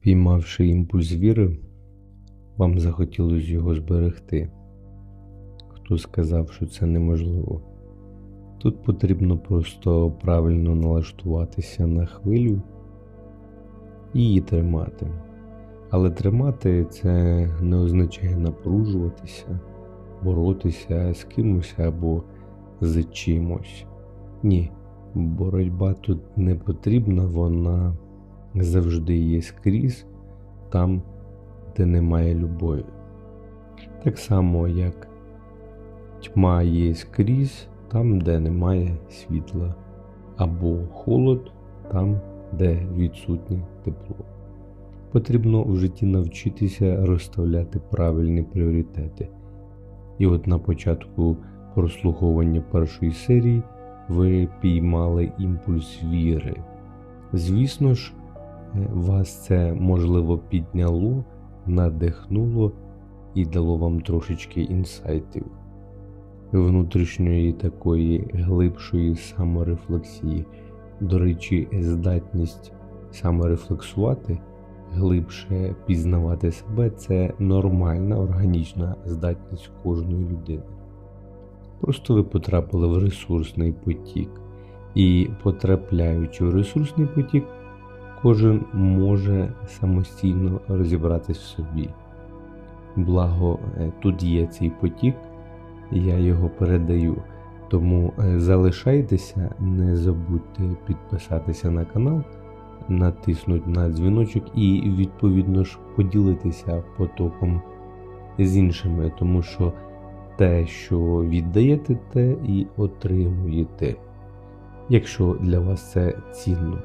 Піймавши імпульс віри, вам захотілося його зберегти. Хто сказав, що це неможливо? Тут потрібно просто правильно налаштуватися на хвилю і її тримати. Але тримати це не означає напружуватися, боротися з кимось або з чимось. Ні, боротьба тут не потрібна, вона завжди є скрізь там, де немає любові. Так само, як тьма є скрізь там, де немає світла, або холод там, де відсутнє тепло. Потрібно в житті навчитися розставляти правильні пріоритети. І от на початку прослуховування першої серії ви піймали імпульс віри. Звісно ж, вас це можливо підняло, надихнуло і дало вам трошечки інсайтів, внутрішньої такої глибшої саморефлексії. До речі, здатність саморефлексувати, глибше пізнавати себе це нормальна органічна здатність кожної людини. Просто ви потрапили в ресурсний потік, і потрапляючи в ресурсний потік, кожен може самостійно розібратись в собі. Благо, е, тут є цей потік, я його передаю. Тому е, залишайтеся, не забудьте підписатися на канал, натиснути на дзвіночок і, відповідно ж, поділитися потоком з іншими, тому що те, що віддаєте, те і отримуєте, якщо для вас це цінно.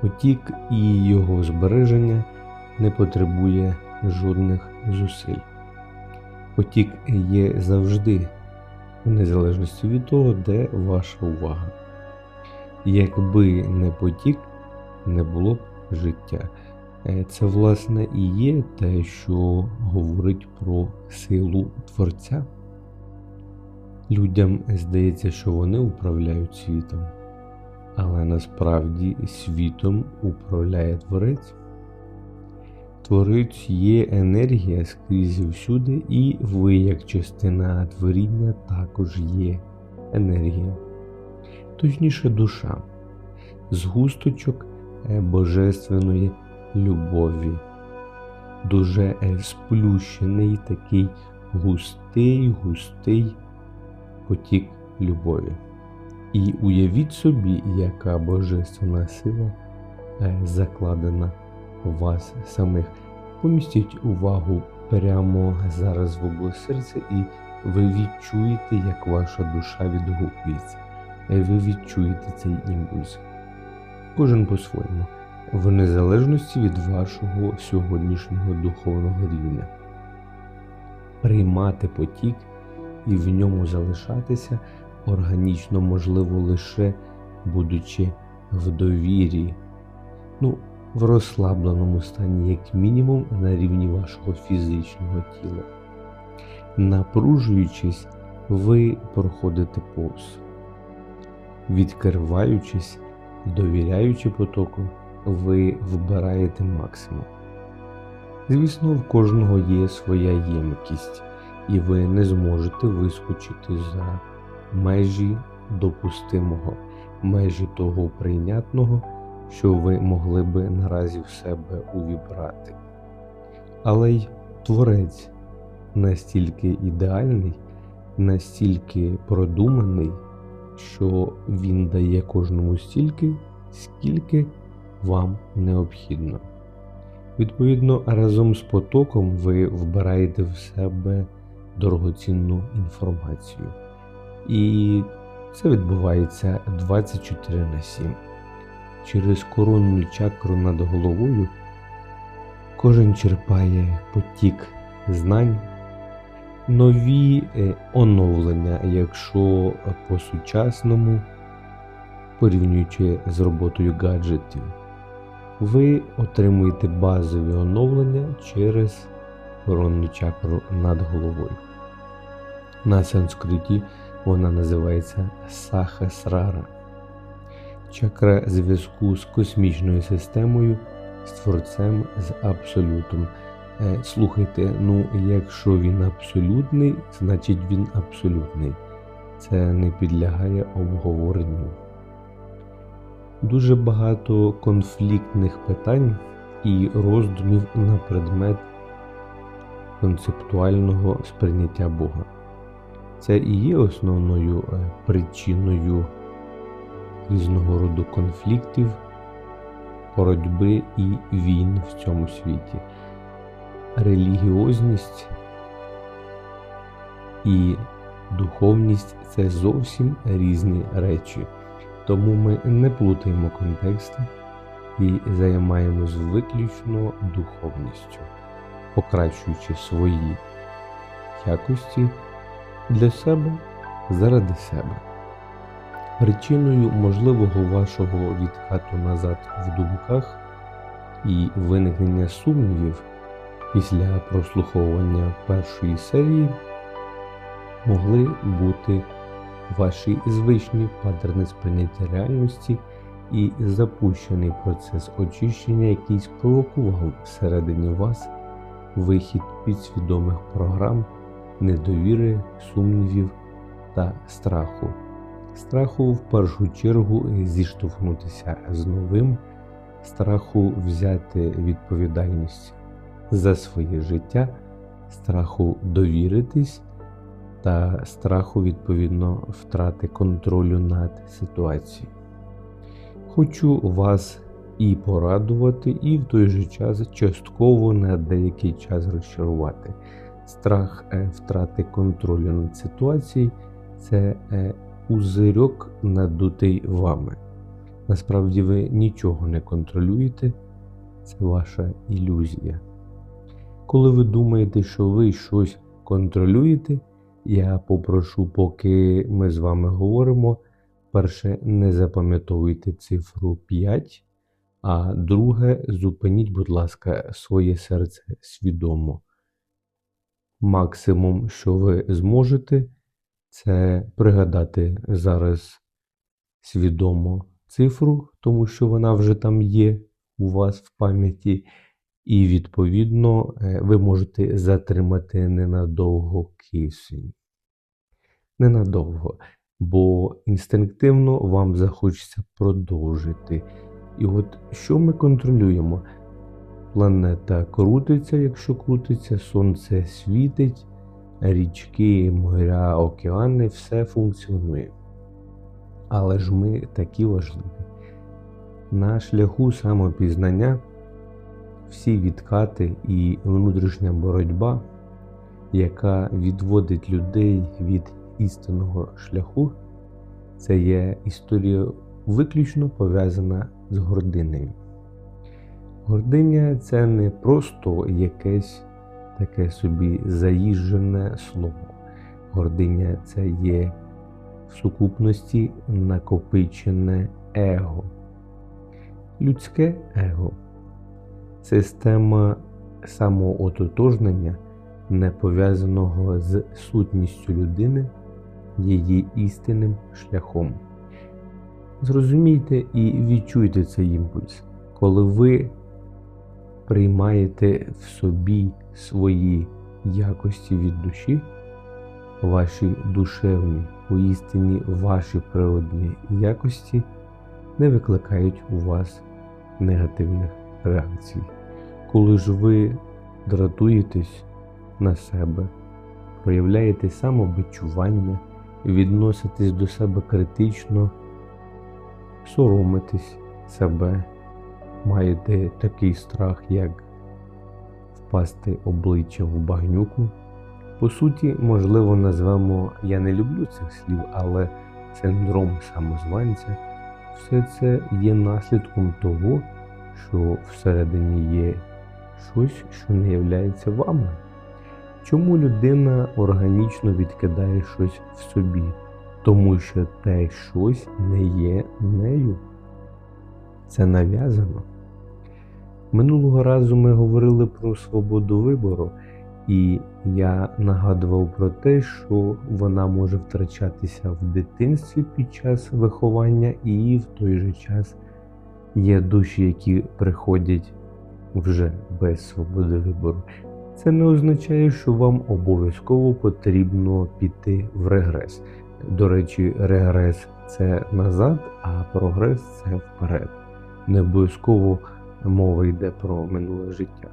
Потік і його збереження не потребує жодних зусиль. Потік є завжди, в незалежності від того, де ваша увага. Якби не потік, не було б життя. Е, це, власне, і є те, що говорить про силу Творця. Людям здається, що вони управляють світом але насправді світом управляє творець. Творець є енергія скрізь всюди, і ви, як частина творіння, також є енергія, точніше душа, згусточок е, божественної любові, дуже е, сплющений такий густий, густий потік любові. І уявіть собі, яка божественна сила е, закладена в вас самих. Помістіть увагу прямо зараз в область серця, і ви відчуєте, як ваша душа відгукується. Е, ви відчуєте цей імпульс. Кожен по-своєму, в незалежності від вашого сьогоднішнього духовного рівня. Приймати потік і в ньому залишатися органічно можливо лише будучи в довірі, ну, в розслабленому стані, як мінімум, на рівні вашого фізичного тіла. Напружуючись, ви проходите повз. Відкриваючись, довіряючи потоку, ви вбираєте максимум. Звісно, в кожного є своя ємкість, і ви не зможете вискочити за межі допустимого, межі того прийнятного, що ви могли би наразі в себе увібрати. Але й творець настільки ідеальний, настільки продуманий, що він дає кожному стільки, скільки вам необхідно. Відповідно, разом з потоком ви вбираєте в себе дорогоцінну інформацію. І це відбувається 24 на 7. Через коронну чакру над головою кожен черпає потік знань, нові е, оновлення, якщо по-сучасному, порівнюючи з роботою гаджетів, ви отримуєте базові оновлення через коронну чакру над головою. На санскриті вона називається Сахасрара. Чакра зв'язку з космічною системою з Творцем, з Абсолютом. Е, Слухайте, ну якщо він абсолютний, значить він абсолютний. Це не підлягає обговоренню. Дуже багато конфліктних питань і роздумів на предмет концептуального сприйняття Бога. Це і є основною е, причиною різного роду конфліктів, боротьби і війн в цьому світі. Релігіозність і духовність це зовсім різні речі, тому ми не плутаємо контексти і займаємось виключно духовністю, покращуючи свої якості для себе заради себе. Причиною можливого вашого відкату назад в думках і виникнення сумнівів після прослуховування першої серії могли бути ваші звичні паттерни сприйняття реальності і запущений процес очищення, який спровокував всередині вас вихід підсвідомих програм недовіри, сумнівів та страху. Страху в першу чергу зіштовхнутися з новим, страху взяти відповідальність за своє життя, страху довіритись та страху, відповідно, втрати контролю над ситуацією. Хочу вас і порадувати, і в той же час частково на деякий час розчарувати. Страх е, втрати контролю над ситуацією це е, пузирьок надутий вами. Насправді ви нічого не контролюєте, це ваша ілюзія. Коли ви думаєте, що ви щось контролюєте, я попрошу, поки ми з вами говоримо, перше, не запам'ятовуйте цифру 5, а друге, зупиніть, будь ласка, своє серце свідомо. Максимум, що ви зможете, це пригадати зараз свідомо цифру, тому що вона вже там є у вас в пам'яті, і, відповідно, е, ви можете затримати ненадовго кисень. Ненадовго, бо інстинктивно вам захочеться продовжити. І от що ми контролюємо? Планета крутиться, якщо крутиться, сонце світить, річки, моря, океани, все функціонує. Але ж ми такі важливі. На шляху самопізнання всі відкати і внутрішня боротьба, яка відводить людей від істинного шляху, це є історія виключно пов'язана з гординею. Гординя це не просто якесь таке собі заїжджене слово. Гординя це є в сукупності накопичене его. Людське его система самоототожнення, не пов'язаного з сутністю людини, її істинним шляхом. Зрозумійте і відчуйте цей імпульс, коли ви приймаєте в собі свої якості від душі, ваші душевні, поістині ваші природні якості не викликають у вас негативних реакцій. Коли ж ви дратуєтесь на себе, проявляєте самобичування, відноситесь до себе критично, соромитесь себе маєте такий страх, як впасти обличчя в багнюку. По суті, можливо, назвемо я не люблю цих слів, але синдром самозванця все це є наслідком того, що всередині є щось, що не являється вами. Чому людина органічно відкидає щось в собі? Тому що те щось не є нею. Це нав'язано. Минулого разу ми говорили про свободу вибору, і я нагадував про те, що вона може втрачатися в дитинстві під час виховання, і в той же час є душі, які приходять вже без свободи вибору, це не означає, що вам обов'язково потрібно піти в регрес. До речі, регрес це назад, а прогрес це вперед. Не обов'язково мова йде про минуле життя.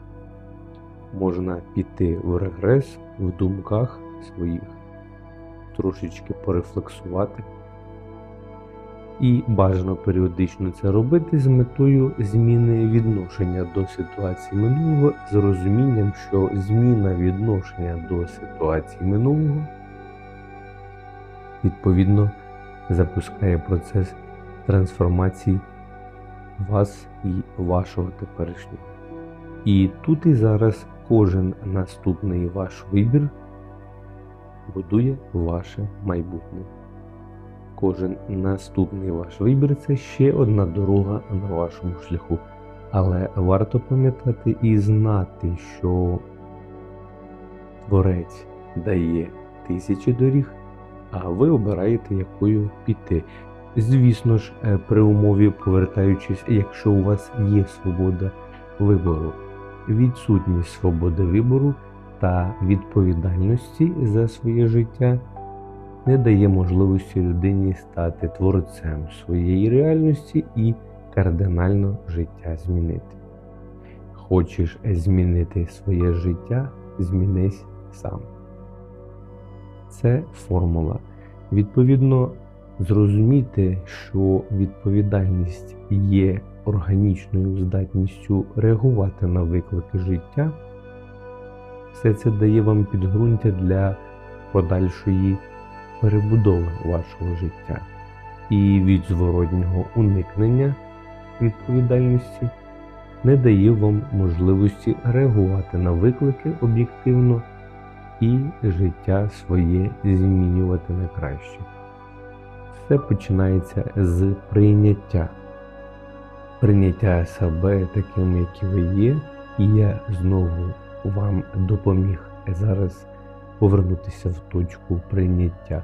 Можна піти в регрес в думках своїх, трошечки порефлексувати. І бажано періодично це робити з метою зміни відношення до ситуації минулого, з розумінням, що зміна відношення до ситуації минулого відповідно запускає процес трансформації вас і вашого теперішнього. І тут і зараз кожен наступний ваш вибір будує ваше майбутнє. Кожен наступний ваш вибір це ще одна дорога на вашому шляху. Але варто пам'ятати і знати, що Творець дає тисячі доріг, а ви обираєте, якою піти. Звісно ж, е, при умові повертаючись, якщо у вас є свобода вибору, відсутність свободи вибору та відповідальності за своє життя не дає можливості людині стати творцем своєї реальності і кардинально життя змінити. Хочеш змінити своє життя, змінись сам. Це формула. Відповідно, зрозуміти, що відповідальність є органічною здатністю реагувати на виклики життя, все це дає вам підґрунтя для подальшої перебудови вашого життя і від зворотнього уникнення відповідальності не дає вам можливості реагувати на виклики об'єктивно і життя своє змінювати на краще. Все починається з прийняття, прийняття себе таким, які ви є, і я знову вам допоміг зараз повернутися в точку прийняття.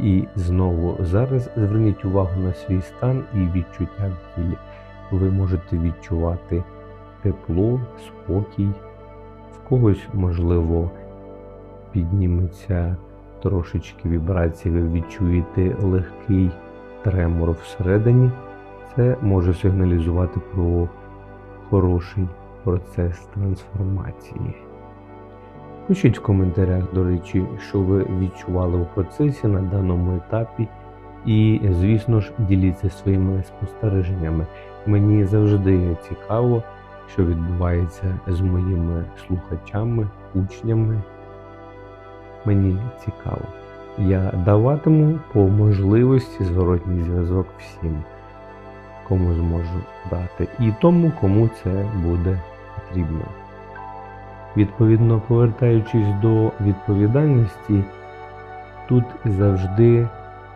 І знову зараз зверніть увагу на свій стан і відчуття в тілі. Ви можете відчувати тепло, спокій, в когось, можливо, підніметься трошечки вібрації, ви відчуєте легкий тремор всередині. Це може сигналізувати про хороший процес трансформації. Пишіть в коментарях, до речі, що ви відчували у процесі на даному етапі. І, звісно ж, діліться своїми спостереженнями. Мені завжди цікаво, що відбувається з моїми слухачами, учнями. Мені цікаво. Я даватиму по можливості зворотній зв'язок всім, кому зможу дати, і тому, кому це буде потрібно. Відповідно, повертаючись до відповідальності, тут завжди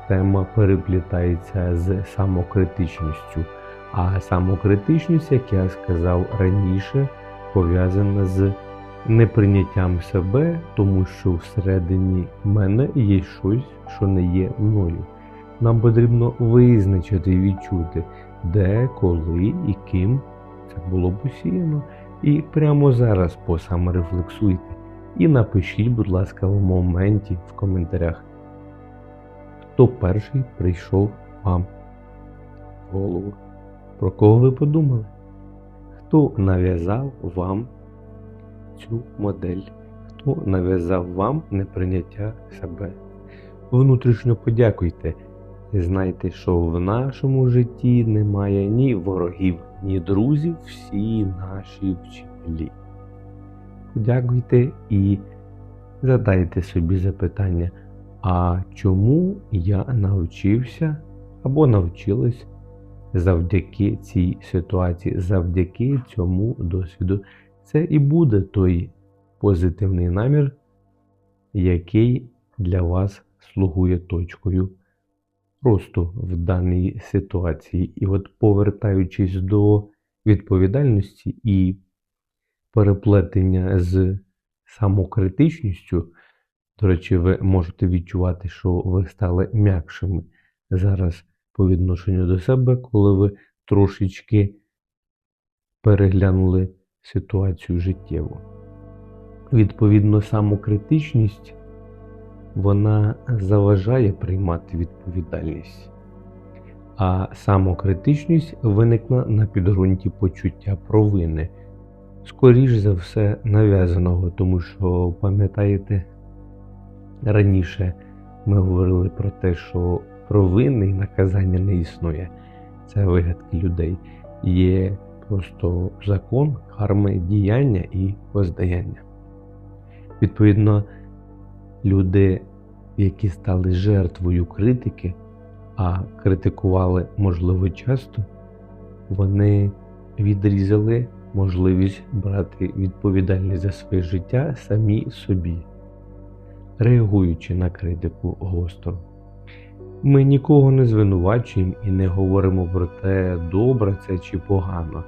тема переплітається з самокритичністю. А самокритичність, як я сказав раніше, пов'язана з неприйняттям себе, тому що всередині мене є щось, що не є мною. Нам потрібно визначити і відчути, де, коли і ким це було посіяно. І прямо зараз посаморефлексуйте і напишіть, будь ласка, в моменті в коментарях, хто перший прийшов вам в голову, про кого ви подумали, хто нав'язав вам цю модель, хто нав'язав вам неприйняття себе. Внутрішньо подякуйте. Знайте, що в нашому житті немає ні ворогів, ні друзів, всі наші вчителі. Подякуйте і задайте собі запитання, а чому я навчився або навчилась завдяки цій ситуації, завдяки цьому досвіду. Це і буде той позитивний намір, який для вас слугує точкою росту в даній ситуації. І от повертаючись до відповідальності і переплетення з самокритичністю, до речі, ви можете відчувати, що ви стали м'якшими зараз по відношенню до себе, коли ви трошечки переглянули ситуацію життєву. Відповідно, самокритичність вона заважає приймати відповідальність, а самокритичність виникла на підґрунті почуття провини, скоріш за все нав'язаного, тому що, пам'ятаєте, раніше ми говорили про те, що провини і наказання не існує. Це вигадки людей. Є просто закон, карми, діяння і воздаяння. Відповідно, люди, які стали жертвою критики, а критикували можливо часто, вони відрізали можливість брати відповідальність за своє життя самі собі, реагуючи на критику гостро. Ми нікого не звинувачуємо і не говоримо про те, добре це чи погано.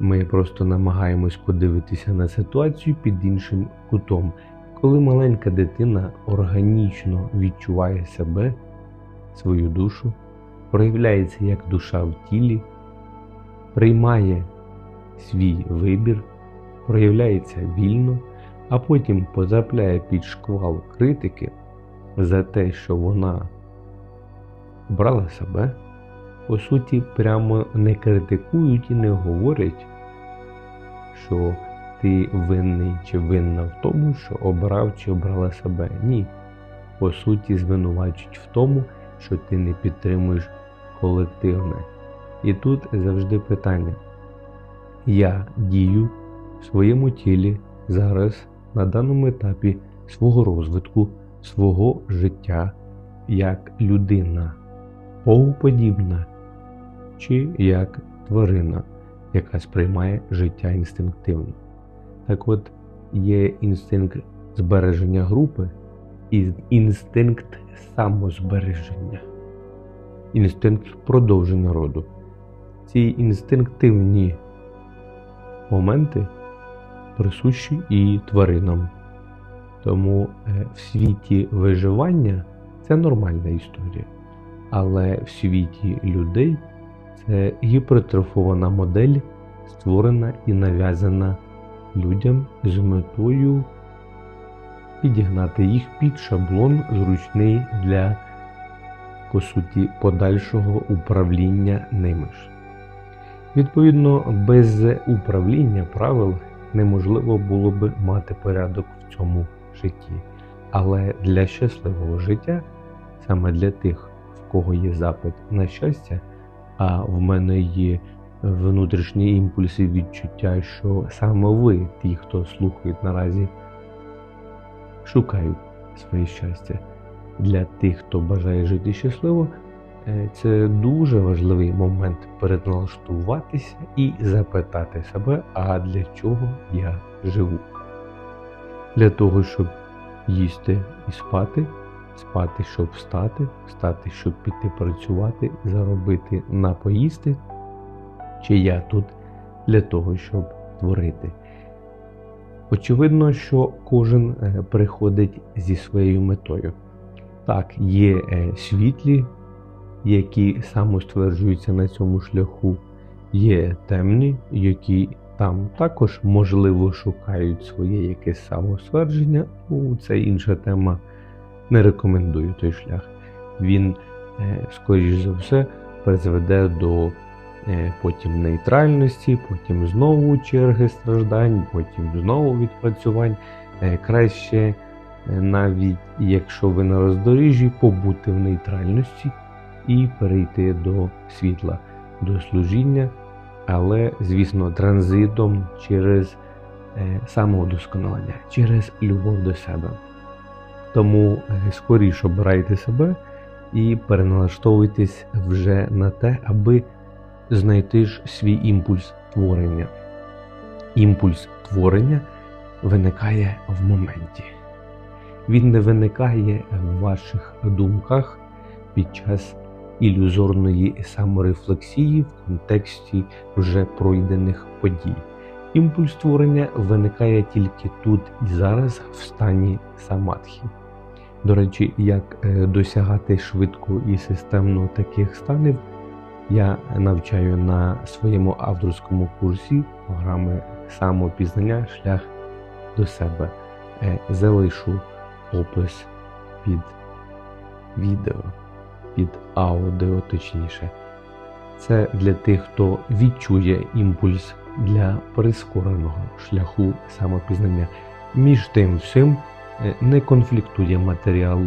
Ми просто намагаємось подивитися на ситуацію під іншим кутом, коли маленька дитина органічно відчуває себе, свою душу, проявляється як душа в тілі, приймає свій вибір, проявляється вільно, а потім позапляє під шквал критики за те, що вона брала себе, по суті, прямо не критикують і не говорять, що ти винний чи винна в тому, що обрав чи обрала себе. Ні. По суті, звинувачують в тому, що ти не підтримуєш колективне. І тут завжди питання. Я дію в своєму тілі зараз на даному етапі свого розвитку, свого життя як людина богоподібна чи як тварина, яка сприймає життя інстинктивно. Так от є інстинкт збереження групи і інстинкт самозбереження, інстинкт продовження роду. Ці інстинктивні моменти присущі і тваринам. Тому е, в світі виживання це нормальна історія. Але в світі людей це гіпертрофована модель, створена і нав'язана людям з метою підігнати їх під шаблон, зручний для, по суті, подальшого управління ними ж. Відповідно, без управління правил неможливо було би мати порядок в цьому житті. Але для щасливого життя, саме для тих, в кого є запит на щастя, а в мене є внутрішні імпульси відчуття, що саме ви, ті, хто слухають наразі, шукають своє щастя. Для тих, хто бажає жити щасливо, е, це дуже важливий момент переналаштуватися і запитати себе, а для чого я живу? Для того, щоб їсти і спати, спати, щоб встати, встати, щоб піти працювати, заробити на поїсти, чи я тут для того, щоб творити. Очевидно, що кожен е, приходить зі своєю метою. Так, є е, світлі, які самостверджуються на цьому шляху, є темні, які там також, можливо, шукають своє якесь самоствердження. Ну, це інша тема. Не рекомендую той шлях. Він, е, скоріш за все, призведе до потім нейтральності, потім знову черги страждань, потім знову відпрацювань. Краще, навіть якщо ви на роздоріжжі, побути в нейтральності і перейти до світла, до служіння, але, звісно, транзитом через самовдосконалення, через любов до себе. Тому скоріше обирайте себе і переналаштовуйтесь вже на те, аби знайти ж свій імпульс творення. Імпульс творення виникає в моменті. Він не виникає в ваших думках під час ілюзорної саморефлексії в контексті вже пройдених подій. Імпульс творення виникає тільки тут і зараз в стані самадхі. До речі, як досягати швидко і системно таких станів, я навчаю на своєму авторському курсі програми самопізнання, шлях до себе. Е, Залишу опис під відео, під аудіо точніше. Це для тих, хто відчує імпульс для прискореного шляху самопізнання. Між тим всім е, не конфліктує матеріал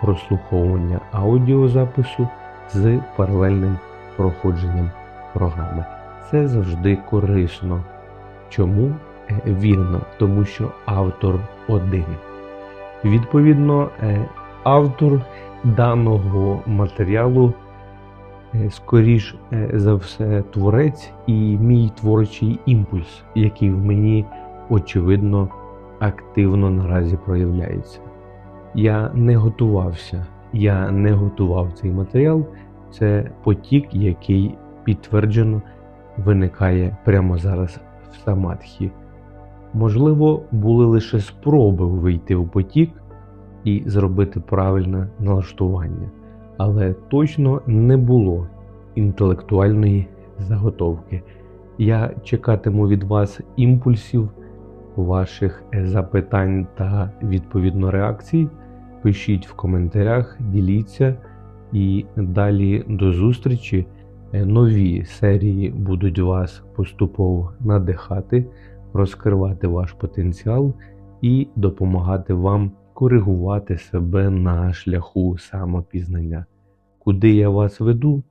прослуховування аудіозапису з паралельним проходженням програми. Це завжди корисно. Чому? Е, Вірно, тому що автор один. Відповідно, е, автор даного матеріалу е, скоріш е, за все творець і мій творчий імпульс, який в мені очевидно активно наразі проявляється. Я не готувався, я не готував цей матеріал. Це потік, який підтверджено виникає прямо зараз в самадхі. Можливо, були лише спроби вийти в потік і зробити правильне налаштування, але точно не було інтелектуальної заготовки. Я чекатиму від вас імпульсів, ваших запитань та відповідно реакцій. Пишіть в коментарях, діліться і далі до зустрічі. Е, Нові серії будуть вас поступово надихати, розкривати ваш потенціал і допомагати вам коригувати себе на шляху самопізнання. Куди я вас веду?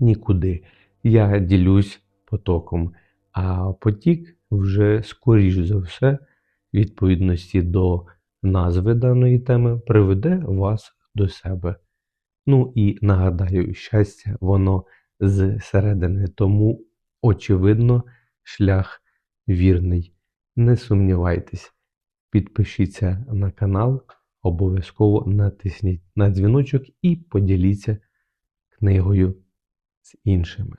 Нікуди. Я ділюсь потоком, а потік вже скоріш за все, відповідності до назви даної теми, приведе вас до себе. Ну і нагадаю, щастя, воно зсередини, тому, очевидно, шлях вірний. Не сумнівайтесь, підпишіться на канал, обов'язково натисніть на дзвіночок і поділіться книгою з іншими.